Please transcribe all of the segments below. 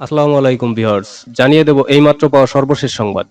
আসসালামু আলাইকুম বিহার্স জানিয়ে দেব এইমাত্র পাওয়া সর্বশেষ সংবাদ।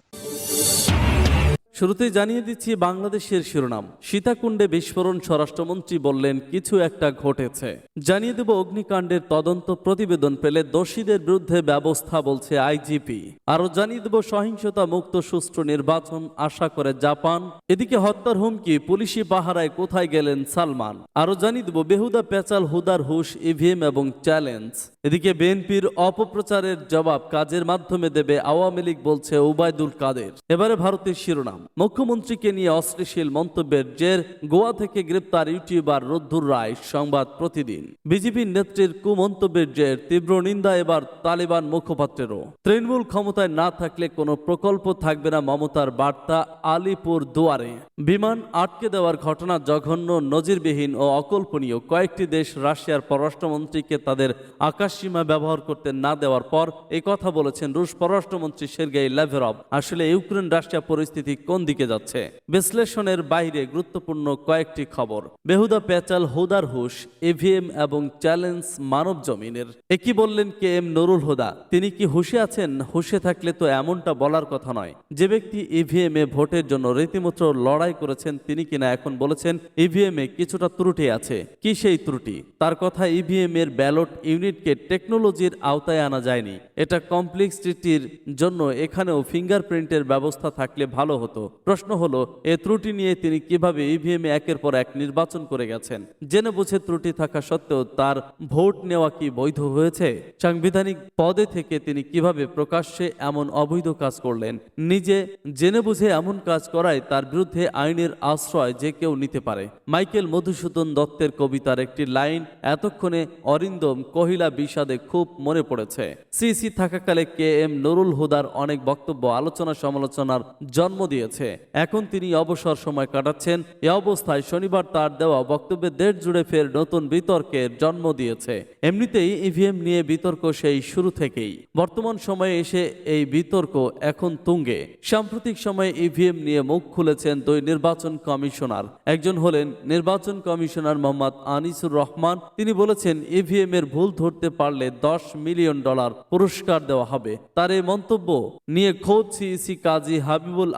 শুরুতেই জানিয়ে দিচ্ছি বাংলাদেশের শিরোনাম। সীতাকুণ্ডে বিস্ফোরণ স্বরাষ্ট্রমন্ত্রী বললেন, কিছু একটা ঘটেছে। জানিয়ে দেব অগ্নিকাণ্ডের তদন্ত প্রতিবেদন পেলে দোষীদের বিরুদ্ধে ব্যবস্থা বলছে আইজিপি। আরও জানিয়ে দেব, সহিংসতা মুক্ত সুষ্ঠু নির্বাচন আশা করে জাপান। এদিকে হত্যার হুমকি, পুলিশি পাহারায় কোথায় গেলেন সালমান? আরও জানিয়ে দেব, বেহুদা পেঁচাল, হুদার হুশ, ইভিএম এবং চ্যালেঞ্জ। এদিকে বিএনপির অপপ্রচারের জবাব কাজের মাধ্যমে দেবে আওয়ামী লীগ বলছে ওবায়দুল কাদের। এবারে ভারতের শিরোনাম। মুখ্যমন্ত্রীকে নিয়ে অশ্লীল মন্তব্যের জের গোয়া থেকে গ্রেপ্তার ইউটিউবার রুদ্ধুর রায় সংবাদ প্রতিদিন। বিজেপির নেত্রীর কুমন্তব্যের জের, তীব্র নিন্দা এবার তালিবান মুখপাত্রেরও। তৃণমূল ক্ষমতায় না থাকলে কোনো প্রকল্প থাকবে না মমতার বার্তা আলিপুর দুয়ারে। বিমান আটকে দেওয়ার ঘটনা জঘন্য, নজিরবিহীন ও অকল্পনীয়। কয়েকটি দেশ রাশিয়ার পররাষ্ট্রমন্ত্রীকে তাদের আকাশসীমা ব্যবহার করতে না দেওয়ার পর এই কথা বলেছেন রুশ পররাষ্ট্রমন্ত্রী সের্গেই ল্যাভেরভ আসলে ইউক্রেন রাশিয়া পরিস্থিতি কোন দিকে যাচ্ছে? বিশ্লেষণের বাইরে গুরুত্বপূর্ণ কয়েকটি খবর। বেহুদা পেচাল হুদার হুশ ইভিএম এবং চ্যালেঞ্জ মানব জমিনের। একই বললেন কে এম নুরুল হুদা? তিনি কি হুশে আছেন? হুশে থাকলে তো এমনটা বলার কথা নয়। যে ব্যক্তি ইভিএম এ ভোটের জন্য রীতিমতো লড়াই করেছেন, তিনি কিনা এখন বলেছেন ইভিএম এ কিছুটা ত্রুটি আছে কি সেই ত্রুটি? তার কথা ইভিএম এর ব্যালট ইউনিটকে টেকনোলজির আওতায় আনা যায়নি। এটা কমপ্লেক্সিটির জন্য এখানেও ফিঙ্গারপ্রিন্টের ব্যবস্থা থাকলে ভালো হতো। প্রশ্ন হলো, এ ত্রুটি নিয়ে তিনি কীভাবে ইভিএম একের পর এক নির্বাচন করে গেছেন? জেনে বুঝে ত্রুটি থাকা সত্ত্বেও তার ভোট নেওয়া কি বৈধ হয়েছে? সাংবিধানিক পদে থেকে তিনি কীভাবে প্রকাশ্যে এমন অবৈধ কাজ করলেন? নিজে জেনে বুঝে এমন কাজ করায় তার বিরুদ্ধে আইনের আশ্রয় যে কেউ নিতে পারে। মাইকেল মধুসূদন দত্তের কবিতার একটি লাইন, এতক্ষণে অরিন্দম কহিলা বিষাদে খুব মনে পড়েছে। সিসি থাকাকালে কে এম নুরুল হুদার অনেক বক্তব্য আলোচনা সমালোচনার জন্ম দিয়েছে। এখন তিনি অবসর সময় কাটাচ্ছেন। এ অবস্থায় শনিবার তার দেওয়া বক্তব্যে দেশ জুড়ে ফের নতুন বিতর্কের জন্ম দিয়েছে। এমনিতেই ইভিএম নিয়ে বিতর্ক সেই শুরু থেকেই। বর্তমান সময়ে এসে এই বিতর্ক এখন তুঙ্গে। সাম্প্রতিক সময়ে ইভিএম নিয়ে মুখ খুলেছেন দুই নির্বাচন কমিশনার। একজন হলেন নির্বাচন কমিশনার মোহাম্মদ আনিসুর রহমান। তিনি বলেছেন, ইভিএম এর ভুল ধরতে পারলে দশ মিলিয়ন ডলার পুরস্কার দেওয়া হবে। তার এই মন্তব্য নিয়ে খোদ সিইসি কাজী হাবিবুল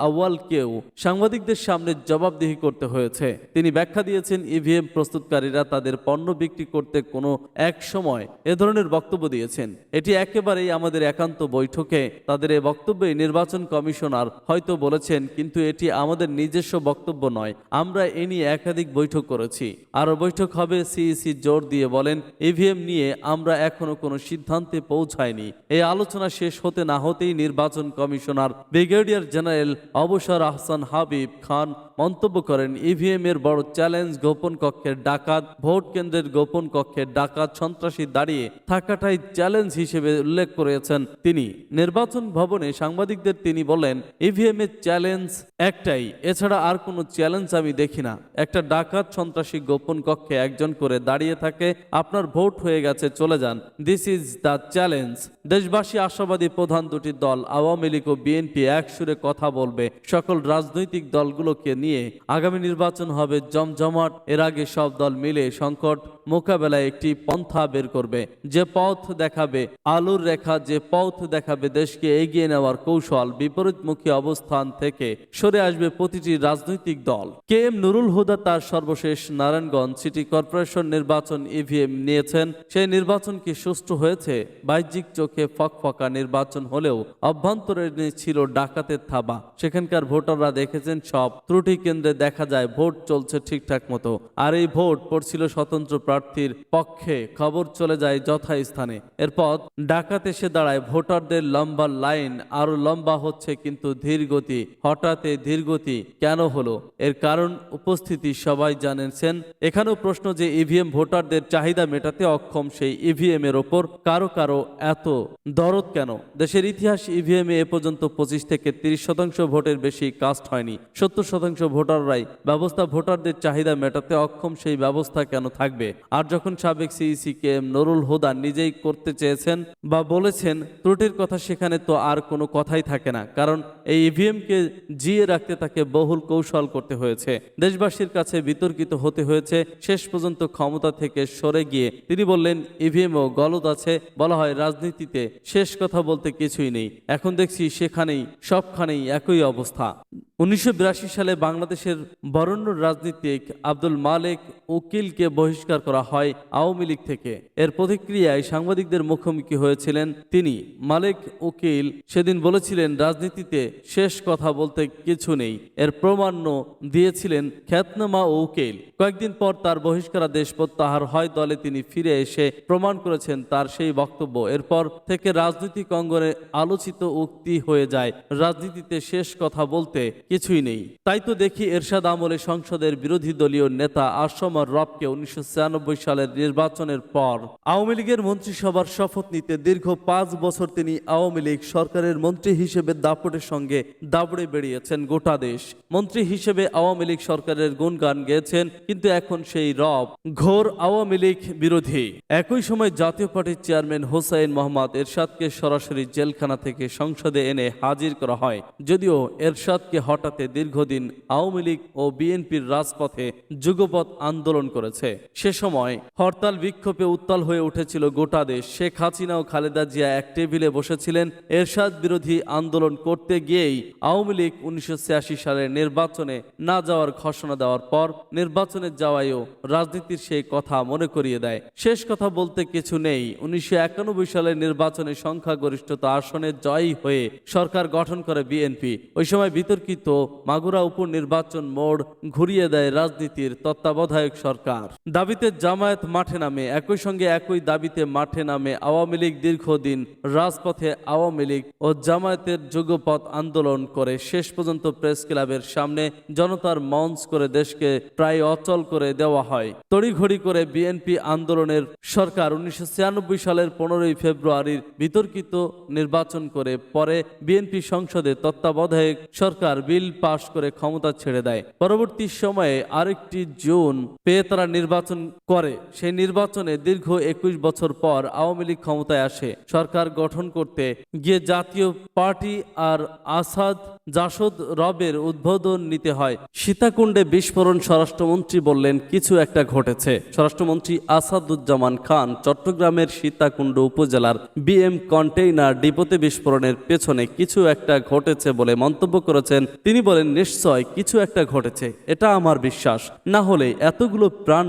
আউয়ালকেও সাংবাদিকদের সামনে জবাবদিহি করতে হয়েছে। তিনি ব্যাখ্যা দিয়েছেন ইভিএম প্রস্তুতকারীরা তাদের পণ্য বিক্রি করতে কোনো এক সময় এ ধরনের বক্তব্য দিয়েছেন। এটি একেবারেই আমাদের একান্ত বৈঠকে তাদের এই বক্তব্যে নির্বাচন কমিশনার হয়তো বলেছেন, কিন্তু এটি আমাদের নিজস্ব বক্তব্য নয়। আমরা এ নিয়ে একাধিক বৈঠক করেছি। আরও বৈঠক হবে সিইসি জোর দিয়ে বলেন ইভিএম নিয়ে আমরা এখনও কোনো সিদ্ধান্তে পৌঁছায়নি। এই আলোচনা শেষ হতে না হতেই নির্বাচন কমিশনার ব্রিগেডিয়ার জেনারেল অবসর আহসান হাবিব খান মন্তব্য করেন ইভিএম এর বড় চ্যালেঞ্জ গোপন কক্ষের ডাকাত, ভোট কেন্দ্রের গোপন কক্ষের ডাকাত সন্ত্রাসী দাঁড়িয়ে থাকাটাই চ্যালেঞ্জ হিসেবে উল্লেখ করেছেন তিনি। নির্বাচন ভবনে সাংবাদিকদের তিনি বলেন ইভিএম এর চ্যালেঞ্জ একটাই, এছাড়া আর কোনো চ্যালেঞ্জ আমি দেখি না। একটা ডাকাত সন্ত্রাসী গোপন কক্ষে একজন করে দাঁড়িয়ে থাকে, আপনার ভোট হয়ে গেছে, চলে যান। দিস ইজ দ্য চ্যালেঞ্জ দেশবাসী আশাবাদী প্রধান দুটি দল, আওয়ামী লীগ ও বিএনপি এক সুরে কথা বলবে। সকল রাজনৈতিক দলগুলোকে নিয়ে আগামী নির্বাচন হবে জমজমাট। এর আগে সব দল মিলে সংকট মোকাবেলায় একটি পন্থা বের করবে। যে পথ দেখাবে আলুর রেখা, যে পথ দেখাবে দেশকে এগিয়ে নেওয়ার কৌশল, বিপরীতমুখী অবস্থান থেকে সরে আসবে প্রতিটি রাজনৈতিক দল। কে এম নুরুল হুদা তার সর্বশেষ নারায়ণগঞ্জ সিটি কর্পোরেশন নির্বাচন ইভিএম নিয়েছেন। সেই নির্বাচন কি সুষ্ঠু হয়েছে? বাহ্যিক চোখে ফকফকা নির্বাচন হলেও অভ্যন্তরে ছিল ডাকাতের থাবা। সেখানকার ভোটাররা দেখেছেন সব ত্রুটি কেন্দ্রে দেখা যায় ভোট চলছে ঠিকঠাক মতো। আর এই ভোট পড়ছিল স্বতন্ত্র প্রার্থীর পক্ষে। খবর চলে যায় যথাস্থানে। এরপর ডাকাত এসে দাঁড়ায়। ভোটারদের লম্বা লাইন, আরও লম্বা হচ্ছে কিন্তু ধীর গতি হঠাৎ ধীর গতি কেন হলো? এর কারণ উপস্থিতি সবাই জানেন এখানেও প্রশ্ন যে ইভিএম ভোটারদের চাহিদা মেটাতে অক্ষম সেই ইভিএম এর ওপর। কারও কারও এত দরদ কেন? দেশের ইতিহাস ইভিএম এ পর্যন্ত পঁচিশ থেকে তিরিশ শতাংশ ভোটের বেশি বেশি কাস্ট হয়নি। সত্তর শতাংশ ভোটাররাই ব্যবস্থা ভোটারদের চাহিদা মেটাতে অক্ষম সেই ব্যবস্থা কেন থাকবে? আর যখন সাবেক CEC K M Nurul Huda নিজেই করতে চেয়েছেন বা বলেছেন, ত্রুটির কথা সেখানে তো আর কোনো কথাই থাকে না। কারণ এই ইভিএমকে জিয়ে রাখতে তাকে বহুল কৌশল করতে হয়েছে। দেশবাসীর কাছে বিতর্কিত হতে হয়েছে। শেষ পর্যন্ত ক্ষমতা থেকে সরে গিয়ে তিনি বললেন ইভিএমও গলদ আছে, বলা হয় রাজনীতিতে শেষ কথা বলতে কিছুই নেই। এখন দেখছি সেখানেই, সবখানেই একই অবস্থা। উনিশশো বিরাশি সালে বাংলাদেশের বরেণ্য রাজনীতিক আব্দুল মালেক উকিলকে বহিষ্কার করা হয় আওয়ামী লীগ থেকে। এর প্রতিক্রিয়ায় সাংবাদিকদের মুখোমুখি হয়েছিলেন তিনি। মালেক উকিল সেদিন বলেছিলেন, রাজনীতিতে শেষ কথা বলতে কিছু নেই। এর প্রমাণ্য দিয়েছিলেন খ্যাতনামা ও উকিল। কয়েকদিন পর তার বহিষ্কারাদেশ প্রত্যাহার হয়, দলে তিনি ফিরে এসে প্রমাণ করেছেন তার সেই বক্তব্য। এরপর থেকে রাজনৈতিক অঙ্গনে আলোচিত উক্তি হয়ে যায়। রাজনীতিতে শেষ কথা কিছুই নেই। তাই তো দেখি এরশাদ আমলে সংসদের বিরোধী দলীয় নেতা আসমর রবকে উনিশশো সালের নির্বাচনের পর আওয়ামী লীগের মন্ত্রিসভার শপথ নিতে দীর্ঘ পাঁচ বছর তিনি আওয়ামী লীগ সরকারের মন্ত্রী হিসেবে দাপটের সঙ্গে দাবড়ে বেরিয়েছেন গোটা দেশ। মন্ত্রী হিসেবে আওয়ামী লীগ সরকারের গুণগান গেয়েছেন, কিন্তু এখন সেই রব ঘোর আওয়ামী লীগ বিরোধী। একই সময় জাতীয় পার্টির চেয়ারম্যান হোসাইন মোহাম্মদ এরশাদকে সরাসরি জেলখানা থেকে সংসদে এনে হাজির করা হয়, যদিও এরশাদকে হঠাতে দীর্ঘদিন আওয়ামী লীগ ও বিএনপির রাজপথে যুগপৎ আন্দোলন করেছে। সে সময় হরতাল বিক্ষোভে উত্তাল হয়ে উঠেছিল গোটা দেশ। শেখ হাসিনা ও খালেদা জিয়া এক টেবিলে বসেছিলেন। এরশাদ বিরোধী আন্দোলন করতে গিয়েই আওয়ামী লীগ উনিশশো সালের নির্বাচনে না যাওয়ার ঘোষণা দেওয়ার পর নির্বাচনে যাওয়াইও রাজনীতির সেই কথা মনে করিয়ে দেয়। শেষ কথা বলতে কিছু নেই। উনিশশো সালের নির্বাচনে সংখ্যাগরিষ্ঠতা আসনে জয়ী হয়ে সরকার গঠন করে বিএনপি। ওই সময় বিতর্কিত মাগুরা উপনির্বাচন মোড় ঘুরিয়ে দেয় রাজনীতির তত্ত্বাবধায়ক সরকার। দাবিতে জামায়াত মাঠে নামে, একই সঙ্গে একই দাবিতে মাঠে নামে আওয়ামী লীগ দীর্ঘদিন রাজপথে আওয়ামী লীগ ও জামায়াতের যুগপথ আন্দোলন করে। শেষ পর্যন্ত প্রেস ক্লাবের সামনে জনতার মঞ্চ করে দেশকে প্রায় অচল করে দেওয়া হয়। তড়িঘড়ি করে বিএনপি আন্দোলনের সরকার উনিশশো ছিয়ানব্বই সালের পনেরোই ফেব্রুয়ারির বিতর্কিত নির্বাচন করে, পরে বিএনপি সংসদে তত্ত্বাবধায়ক সরকার বিল পাশ করে ক্ষমতা ছেড়ে দেয়। পরবর্তী সময়ে আরেকটি জুন পেয়ে তারা নির্বাচন করে। সেই নির্বাচনে দীর্ঘ একুশ বছর পর আওয়ামী লীগ ক্ষমতায় আসে। সরকার গঠন করতে গিয়ে জাতীয় পার্টি আর আসাদ জাসদ রবের উদ্বোধন নিতে হয়। সীতাকুণ্ডে বিস্ফোরণ স্বরাষ্ট্রমন্ত্রী বললেন, কিছু একটা ঘটেছে। স্বরাষ্ট্রমন্ত্রী আসাদুজ্জামান খান চট্টগ্রামের সীতাকুণ্ড উপজেলার বিএম কন্টেইনার ডিপোতে বিস্ফোরণের পেছনে কিছু একটা ঘটেছে বলে মন্তব্য করেছেন, তিনি বলেন, নিশ্চয় কিছু একটা ঘটেছে, এটা আমার বিশ্বাস। না হলে এতগুলো প্রাণ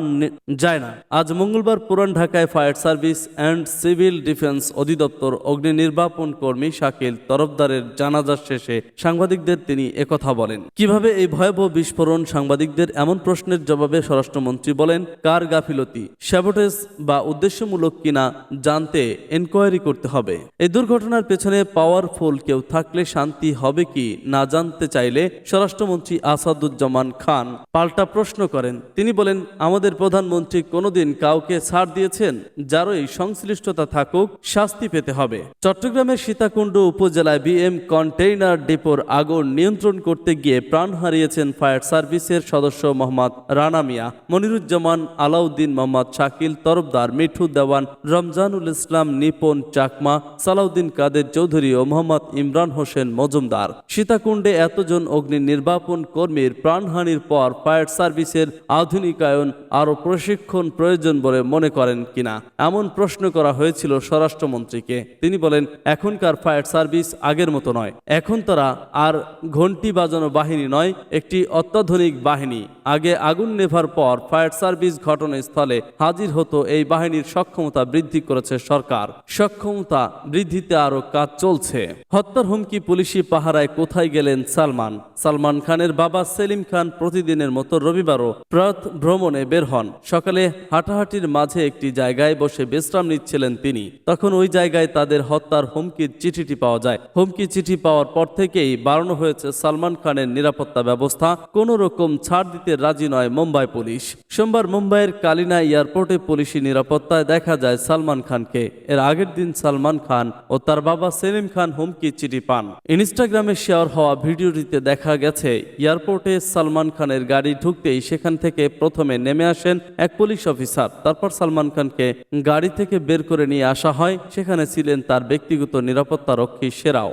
যায় না। আজ মঙ্গলবার পুরান ঢাকায় fire service and civil defence অধিদপ্তর অগ্নি নির্বাপন কর্মী শাকিল তরফদারের জানাজা শেষে সাংবাদিকদের তিনি একথা বলেন। কীভাবে এই ভয়াবহ বিস্ফোরণ সাংবাদিকদের এমন প্রশ্নের জবাবে স্বরাষ্ট্রমন্ত্রী বলেন, কার গাফিলতি, স্যাবোটেজ বা উদ্দেশ্যমূলক কিনা জানতে এনকোয়ারি করতে হবে। এই দুর্ঘটনার পেছনে পাওয়ারফুল কেউ থাকলে শান্তি হবে কি না জানতে চাইলে স্বরাষ্ট্রমন্ত্রী আসাদুজ্জামান খান পাল্টা প্রশ্ন করেন। তিনি বলেন, আমাদের প্রধানমন্ত্রী কোনোদিন কাউকে ছাড় দিয়েছেন যারই সংশ্লিষ্টতা থাকুক, শাস্তি পেতে হবে। চট্টগ্রামের সীতাকুণ্ড উপজেলায় বিএম কন্টেইনার ডিপোর আগুন নিয়ন্ত্রণ করতে গিয়ে প্রাণ হারিয়েছেন ফায়ার সার্ভিসের সদস্য মোহাম্মদ রানা মিয়া। মনিরুজ্জামান আলাউদ্দিন মোহাম্মদ শাকিল তরফদার মিঠু দেওয়ান, রমজানুল ইসলাম নিপন চাকমা, সালাউদ্দিন কাদের চৌধুরী ও মোহাম্মদ ইমরান হোসেন মজুমদার। সীতাকুণ্ডে এতজন অগ্নি নির্বাপন কর্মীর প্রাণহানির পর ফায়ার সার্ভিসের আধুনিকায়ন আরও প্রশিক্ষণ প্রয়োজন বলে মনে করেন কিনা? এমন প্রশ্ন করা হয়েছিল স্বরাষ্ট্রমন্ত্রীকে। তিনি বলেন, এখনকার ফায়ার সার্ভিস আগের মতো নয়। এখন তারা আর ঘন্টি বাজানো বাহিনী নয়, একটি অত্যাধুনিক বাহিনী। আগে আগুন নেভার পর ফায়ার সার্ভিস ঘটনাস্থলে হাজির হতো এই বাহিনীর সক্ষমতা বৃদ্ধি করেছে সরকার। সক্ষমতা বৃদ্ধিতে আরও কাজ চলছে। হত্যার হুমকি পুলিশি পাহারায় কোথায় গেলেন সালমান। সালমান খানের বাবা সেলিম খান প্রতিদিনের মতো রবিবারও প্রাত ভ্রমণে বের হন। সকালে হাঁটাহাঁটির মাঝে একটি জায়গায় বসে বিশ্রাম নিচ্ছিলেন তিনি। তখন ওই জায়গায় তাদের হত্যার হুমকির চিঠিটি পাওয়া যায়। হুমকি চিঠি পাওয়ার পর থেকেই বাড়ানো হয়েছে সালমান খানের নিরাপত্তা ব্যবস্থা। কোনো রকম ছাড় দিতে রাজি নয় মুম্বাই পুলিশ। সোমবার মুম্বাইয়ের কালিনা এয়ারপোর্টে পুলিশি নিরাপত্তায় দেখা যায় সালমান খানকে। এর আগের দিন সালমান খান ও তার বাবা সেলিম খান হুমকি চিঠি পান। ইনস্টাগ্রামে শেয়ার হওয়া ভিডিওটিতে দেখা গেছে, এয়ারপোর্টে সালমান খানের গাড়ি ঢুকতেই সেখান থেকে প্রথমে নেমে আসেন এক পুলিশ অফিসার। তারপর সালমান খানকে গাড়ি থেকে বের করে নিয়ে আসা হয়, সেখানে ছিলেন তার ব্যক্তিগত নিরাপত্তা রক্ষী সেরাও।